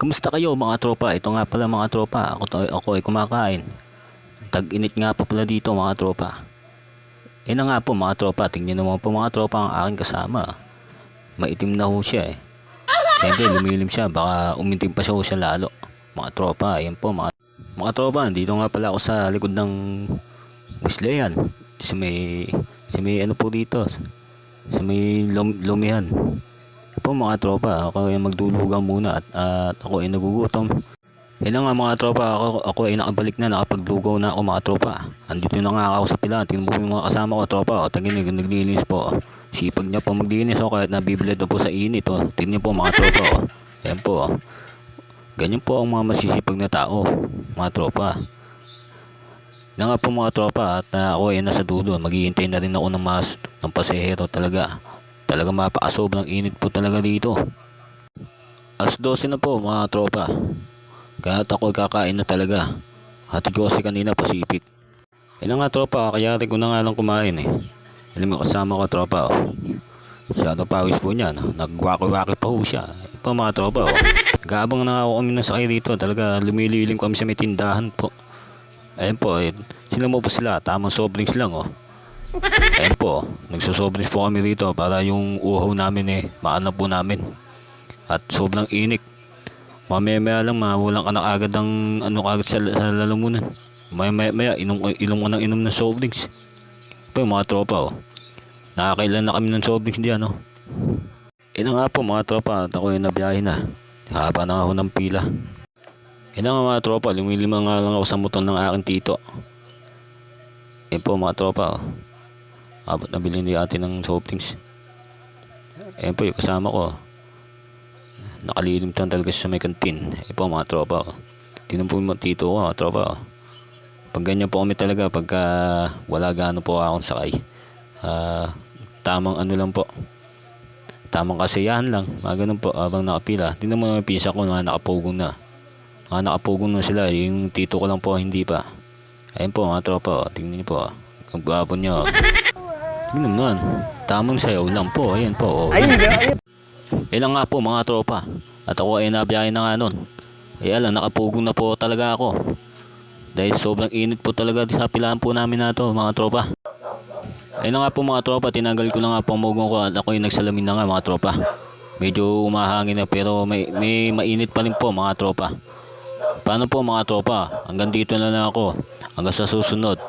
Kumusta kayo mga tropa? Ito nga pala mga tropa. Ako, to, ako ay kumakain. Tag-init nga pa pala dito mga tropa. Eh na nga po mga tropa. Tingnan naman po mga tropa ang aking kasama. Maitim na ho siya eh. Siyempre lumilim siya. Baka umintim pa siya ho siya lalo. Mga tropa. Ayan po mga, mga tropa. Dito nga pala ako sa likod ng Musleyan. Sa may, sa may ano po dito. Sa may lum, lumihan po mga tropa, ako ay magdulugan muna at, at ako ay nagugutom. Yan na nga mga tropa, ako, ako ay nakabalik na, nakapaglugaw na ako mga tropa. Andito na nga ako sa pila, tingnan mo po yung mga kasama ko tropa, o taginig, naglinis po. Sipag niya po maglinis o kahit nabibilad na po sa init o. Tingnan po mga tropa o. Yan po. Ganyan po ang mga masisipag na tao, mga tropa. Na nga po mga tropa at uh, ako ay nasa dulo, maghihintay na rin ako ng, mas, ng pasahero talaga. Talaga mapakasob ng init po talaga dito. Alas 12 na po mga tropa. Kaya ako kakain na talaga. Hatid ko kasi kanina Pacific. Yan na nga tropa, kaya ko na nga lang kumain eh. Alam mo kasama ko tropa oh. Masyado pawis po niya, no? nagwaki-waki pa ho siya. Ito po mga tropa oh. Gabang na ako kami ng sakay dito, talaga lumililing kami sa may tindahan po. Ayun po, eh, sila mo po sila, tamang soft lang oh. Ayun po, nagsosobrang po kami rito para yung uhaw namin eh, maanap po namin. At sobrang init. Mamaya maya lang, mawalan ka na agad ng ano agad sa, sa lalamunan. Maya maya, maya inom, inom ka ng inom ng soft drinks. Yung mga tropa oh. Nakakailan na kami ng soft drinks diyan oh. Ina nga po mga tropa at ako yung nabiyahe na. Haba na ako ng pila. Ina nga mga tropa, lumilima nga lang ako sa motor ng aking tito. Yan po mga tropa oh. Abot na bilhin ni ng soft drinks. Ayan po yung kasama ko. Nakalilim tan talaga sa may kantin. Ayan po mga tropa. Oh. Tinan po yung tito ko mga tropa. Oh. Pag ganyan po kami talaga pagka wala gaano po akong sakay. Ah, tamang ano lang po. Tamang kasiyahan lang. Mga ganun po habang nakapila. Tingnan mo naman pisa ko mga nakapugong na. Mga nakapugong na sila. Yung tito ko lang po hindi pa. Ayun po mga tropa. Oh. Tingnan niyo po. Ang gwapo niyo. Mo naman. Tamang sayaw lang po. Ayan po. Oh. Ay, ay, Ilang nga po mga tropa. At ako ay nabiyahe na nga nun. Kaya lang nakapugong na po talaga ako. Dahil sobrang init po talaga sa pilaan po namin na to mga tropa. Ayun na nga po mga tropa, tinanggal ko na nga po ang mugong ko at ako yung nagsalamin na nga mga tropa. Medyo umahangin na pero may, may mainit pa rin po mga tropa. Paano po mga tropa? Hanggang dito na lang ako. Hanggang sa susunod.